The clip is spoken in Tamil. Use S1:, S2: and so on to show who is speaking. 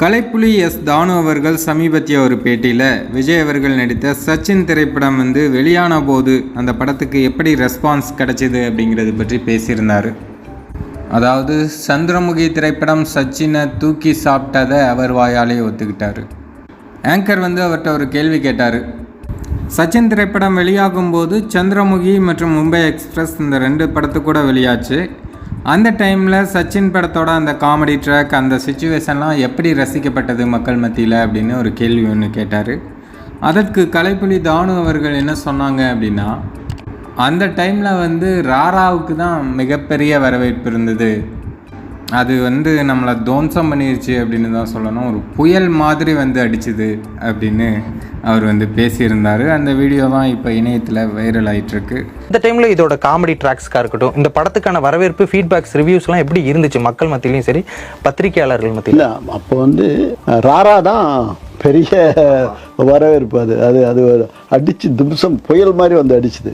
S1: கலைப்புலி எஸ் தானு அவர்கள் சமீபத்திய ஒரு பேட்டியில் விஜய் அவர்கள் நடித்த சச்சின் திரைப்படம் வந்து வெளியான போது அந்த படத்துக்கு எப்படி ரெஸ்பான்ஸ் கிடைச்சிது அப்படிங்கிறது பற்றி பேசியிருந்தார். அதாவது சந்திரமுகி திரைப்படம் சச்சினை தூக்கி சாப்பிட்டதை அவர் வாயாலே ஒத்துக்கிட்டார். ஆங்கர் வந்து அவர்கிட்ட ஒரு கேள்வி கேட்டார். சச்சின் திரைப்படம் வெளியாகும் போது சந்திரமுகி மற்றும் மும்பை எக்ஸ்பிரஸ் இந்த ரெண்டு படத்து கூட வெளியாச்சு. அந்த டைமில் சச்சின் படத்தோட அந்த காமெடி ட்ராக் அந்த சுச்சுவேஷன்லாம் எப்படி ரசிக்கப்பட்டது மக்கள் மத்தியில் அப்படின்னு ஒரு கேள்வி ஒன்று கேட்டார். அதற்கு கலைப்புலி தானு அவர்கள் என்ன சொன்னாங்க அப்படின்னா அந்த டைமில் வந்து ராராவுக்கு தான் மிகப்பெரிய வரவேற்பு இருந்தது. அது வந்து நம்மளை தோன்சம் பண்ணிருச்சு அப்படின்னு தான் சொல்லணும். ஒரு புயல் மாதிரி வந்து அடிச்சுது அப்படின்னு அவர் வந்து பேசியிருந்தார். அந்த வீடியோ தான் இப்போ இணையத்தில் வைரல் ஆயிட்டிருக்கு.
S2: இந்த டைம்ல இதோட காமெடி ட்ராக்ஸ்க்காக இருக்கட்டும் இந்த படத்துக்கான வரவேற்பு ஃபீட்பேக்ஸ் ரிவ்யூஸ்லாம் எப்படி இருந்துச்சு மக்கள் மத்தியிலையும் சரி பத்திரிகையாளர்கள் மத்தியிலும்
S3: இல்லை அப்போ வந்து ராரா தான் பெரிய வரவேற்பு அது. அது அது அடிச்சு தும்சம் புயல் மாதிரி வந்து அடிச்சுது.